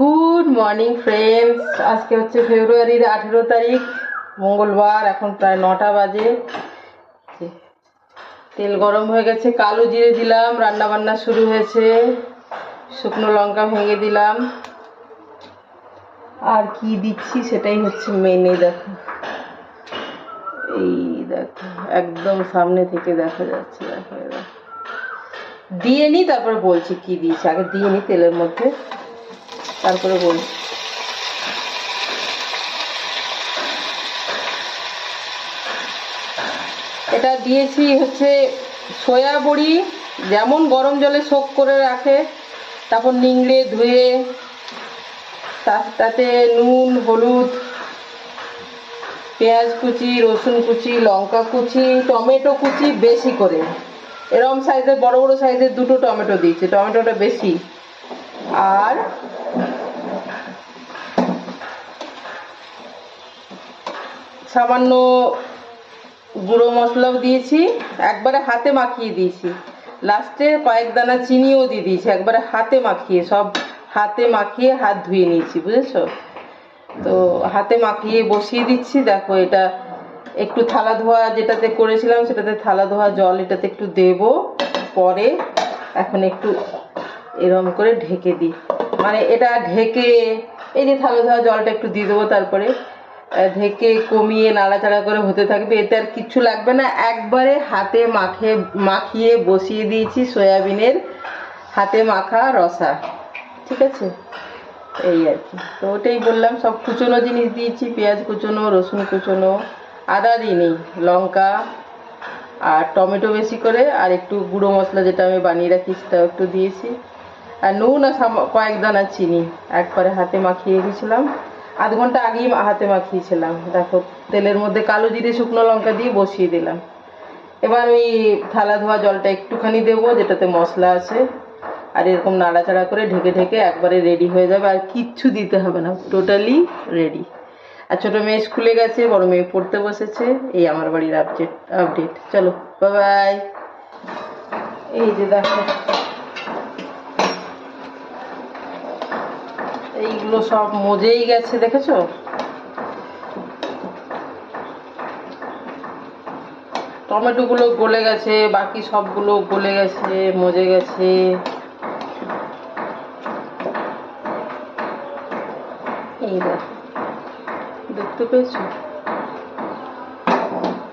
Good morning friends আজকে হচ্ছে ফেব্রুয়ারির আঠেরো তারিখ, মঙ্গলবার, এখন প্রায় নটা বাজে। তেল গরম হয়ে গেছে, কালো জিরে দিলাম রান্না বান্না শুরু হয়েছে। শুকনো লঙ্কা ভেঙে দিলাম। আর কি দিচ্ছি সেটাই হচ্ছে মেনে দেখো। এই দেখো, একদম সামনে থেকে দেখা যাচ্ছে, দেখো দিয়ে নি, তারপরে বলছি কি দিয়েছি আগে দিয়ে নি তেলের মধ্যে। তারপরে বলছি এটা দিয়েছি হচ্ছে সয়া বড়ি, যেমন গরম জলে শোক করে রাখে, তারপর নিংড়ে, ধুয়ে তাতে নুন, হলুদ, পেঁয়াজ কুচি, রসুন কুচি, লঙ্কা কুচি, টমেটো কুচি বেশি করে। এরম সাইজের বড় বড় সাইজের দুটো টমেটো দিয়েছি, টমেটোটা বেশি। আর সামান্য গুঁড়ো মশলাও দিয়েছি, একবারে হাতে মাখিয়ে দিয়েছি। লাস্টে কয়েক দানা চিনিও দিয়ে দিয়েছি, একবারে হাতে মাখিয়ে, সব হাতে মাখিয়ে হাত ধুয়ে নিয়েছি, বুঝেছ? তো হাতে মাখিয়ে বসিয়ে দিচ্ছি, দেখো এটা একটু থালা ধোয়া যেটাতে করেছিলাম, সেটাতে থালা ধোয়া জল এটাতে একটু দেব, পরে এখন একটু এরম করে ঢেকে দিই। মানে এটা ঢেকে এই যে থালা ধোয়া জলটা একটু দিয়ে দেবো, তারপরে ঢেকে কমিয়ে নাড়াচাড়া করে হতে থাকবে। এতে আর কিচ্ছু লাগবে না। একবারে হাতে মাখে, মাখিয়ে বসিয়ে দিয়েছি সয়াবিনের হাতে মাখা রসা। ঠিক আছে? এই আর কি। তো ওটাই বললাম, সব কুচনো জিনিস দিয়েছি, পেঁয়াজ কুচনো, রসুন কুচনো, আদা দিইনি, লঙ্কা আর টমেটো বেশি করে, আর একটু গুঁড়ো মশলা যেটা আমি বানিয়ে রাখি সেটাও একটু দিয়েছি। আর নুন আর কয়েক দানা চিনি, একবারে হাতে মাখিয়ে রেখেছিলাম। আধ ঘণ্টা আগেই হাতে মাখিয়েছিলাম। দেখো, তেলের মধ্যে কালো জিরে, শুকনো লঙ্কা দিয়ে বসিয়ে দিলাম। এবার ওই থালা ধোয়া জলটা একটুখানি দেবো, যেটাতে মশলা আছে। আর এরকম নাড়াচাড়া করে ঢেকে ঢেকে একবারে রেডি হয়ে যাবে। আর কিচ্ছু দিতে হবে না টোটালি রেডি আর ছোটো মেয়ে স্কুলে গেছে, বড় মেয়ে পড়তে বসেছে। এই আমার বাড়ির আপডেট আপডেট চলো বাই এই যে দেখো। এইগুলো সব মজেই গেছে, দেখেছ? টমেটো গুলো গলে গেছে, বাকি সবগুলো গলে গেছে, মজে গেছে। দেখতে পেয়েছ?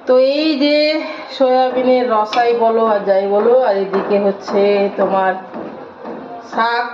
তো এই যে সয়াবিনের রসাই বলো আর যাই বলো, আর এদিকে হচ্ছে তোমার শাক